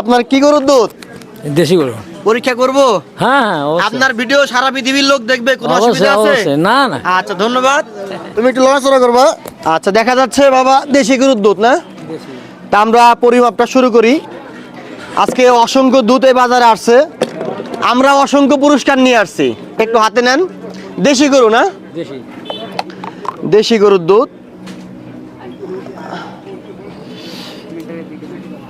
আপনার কি গরুর দুধ? দেশি গরু। পরীক্ষা করব? হ্যাঁ হ্যাঁ আপনার ভিডিও সারা পৃথিবীর লোক দেখবে কোনো অসুবিধা আছে? না না। আচ্ছা ধন্যবাদ। তুমি একটু লড়াচড়া করবা। আচ্ছা দেখা যাচ্ছে বাবা দেশি গরুর দুধ না? তা আমরা পরিমাপটা শুরু করি। আজকে অসংখ্য দুধ এই বাজারে আসছে। আমরা অসংখ্য পুরস্কার নিয়ে আসছি। একটু হাতে নেন। দেশি গরু না? দেশি। দেশি গরুর দুধ।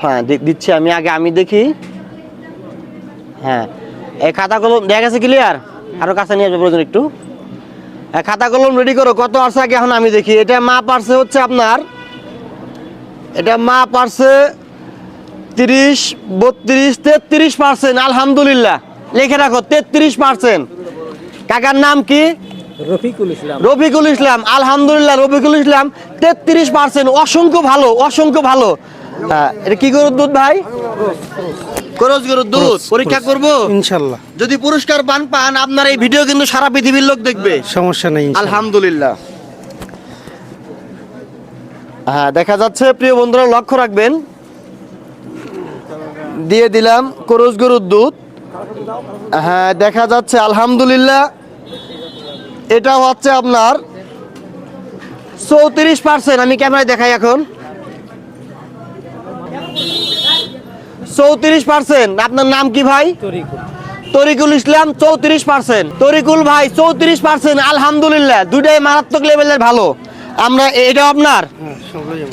হ্যাঁ দিচ্ছি আমি আগে আমি দেখি। হ্যাঁ। এই খাতা কলম দেখা গেছে ক্লিয়ার আরও কাছে নিয়ে আসবে প্রয়োজন একটু। খাতা কলম রেডি করো কত আসছে আগে এখন আমি দেখি। এটা মা পারছে হচ্ছে আপনার এটা মা পারছে তিরিশ বত্রিশ তেত্রিশ পার্সেন্ট আলহামদুলিল্লাহ। লিখে রাখো তেত্রিশ পার্সেন্ট কাকার নাম কি? রফিকুল ইসলাম। রফিকুল ইসলাম আলহামদুলিল্লাহ রফিকুল ইসলাম। তেত্রিশ পার্সেন্ট অসংখ্য ভালো অসংখ্য ভালো। এটা কি গরুর দুধ ভাই? করজ গরুর দুধ পরীক্ষা করব? ইনশাল্লাহ। যদি পুরস্কার পান পান আপনার এই ভিডিও কিন্তু সারা পৃথিবীর লোক দেখবে। সমস্যা নেই আলহামদুলিল্লাহ। হ্যাঁ দেখা যাচ্ছে প্রিয় বন্ধুরা লক্ষ্য রাখবেন। দিয়ে দিলাম করজ গরুর দুধ। হ্যাঁ দেখা যাচ্ছে আলহামদুলিল্লাহ। এটা হচ্ছে আপনার চৌত্রিশ পার্সেন্ট আমি ক্যামেরায় দেখাই এখন। চৌত্রিশ পার্সেন্ট। আপনার নাম কি ভাই? তরিকুল। ইসলাম চৌত্রিশ পার্সেন্ট। তরিকুল ভাই চৌত্রিশ পার্সেন্ট। আলহামদুলিল্লাহ দুটাই মারাত্মক লেভেলের ভালো। আমরা এটাও আপনার?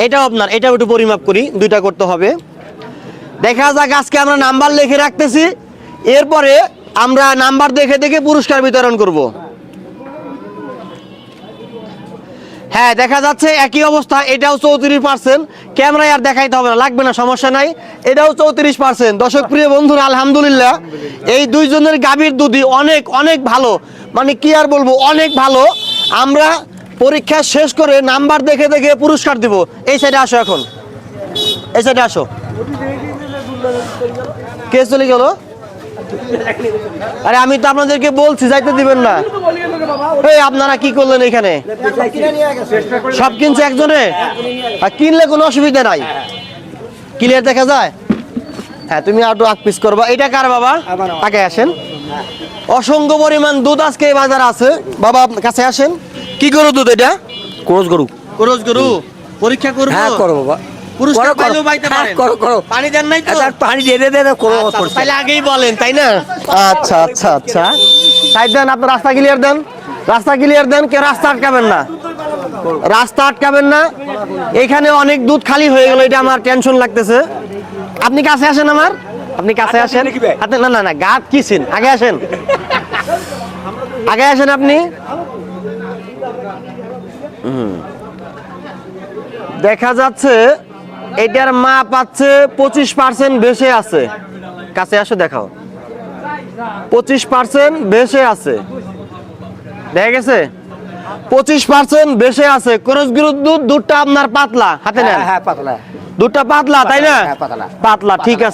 এটাও আপনার। এটাও একটু পরিমাপ করি দুইটা করতে হবে। দেখা যাক আজকে আমরা নাম্বার লিখে রাখতেছি। এরপরে আমরা নাম্বার দেখে দেখে পুরস্কার বিতরণ করব। হ্যাঁ দেখা যাচ্ছে একই অবস্থা, এটাও চৌত্রিশ পার্সেন্ট ক্যামেরায় আর দেখাইতে হবে না, লাগবে না, সমস্যা নাই। এটাও চৌত্রিশ পার্সেন্ট দর্শক, প্রিয় বন্ধুরা, আলহামদুলিল্লাহ, এই দুইজনের গাভীর দুধই অনেক অনেক ভালো। মানে কি আর বলব, অনেক ভালো। আমরা পরীক্ষা শেষ করে নাম্বার দেখে দেখে পুরস্কার দিব। এই সাইডে আসো এখন। এই সাইডে আসো। কে চলে গেল? আরে আমি তো আপনাদেরকে বলছি, যাইতে দিবেন না। এই আপনারা কি করলেন এখানে? সব কিনছে একজনে? আর কিনলে কোনো অসুবিধা নাই। ক্লিয়ার দেখা যায়? হ্যাঁ তুমি আরও আগ পিস করবা। এটা কার বাবা? আগে আসেন। অসংখ্য পরিমাণ দুধ আজকে বাজারে আছে। বাবা কাছে আসেন। কি গরু দুধ এটা? কোচ গরু। করজ গরু। পরীক্ষা করব? হ্যাঁ করো বাবা। পুরস্কার করো, করো। পাইলেও পাইতে হ্যাঁ, পারেন। করো, করো। পানি দেন নাই তো। আচ্ছা, পানি দিয়ে দে দে দে, করো আচ্ছা, তাহলে আগেই বলেন তাই না? আচ্ছা আচ্ছা আচ্ছা। সাইড দেন আপনার রাস্তা ক্লিয়ার দেন। রাস্তা ক্লিয়ার দেন কে রাস্তা আটকাবেন না। রাস্তা আটকাবেন না। এখানে অনেক দুধ খালি হয়ে গেল এটা আমার টেনশন লাগতেছে। আপনি কাছে আসেন আমার? আপনি কাছে আসেন। হাতে না না না গাত কিছেন আগে আসেন। আগে আসেন আপনি। দেখা যাচ্ছে এটার মা পাচ্ছে পঁচিশ পার্সেন্ট বেশি আছে। কাছে আসো দেখাও। পঁচিশ পার্সেন্ট বেশি আছে। দেখা গেছে? পঁচিশ পার্সেন্ট বেশি আছে। করস গরুর দুধ দুধটা আপনার পাতলা হাতে না হ্যাঁ হ্যাঁ পাতলা। দুধটা পাতলা তাই না? হ্যাঁ, পাতলা। পাতলা ঠিক আছে।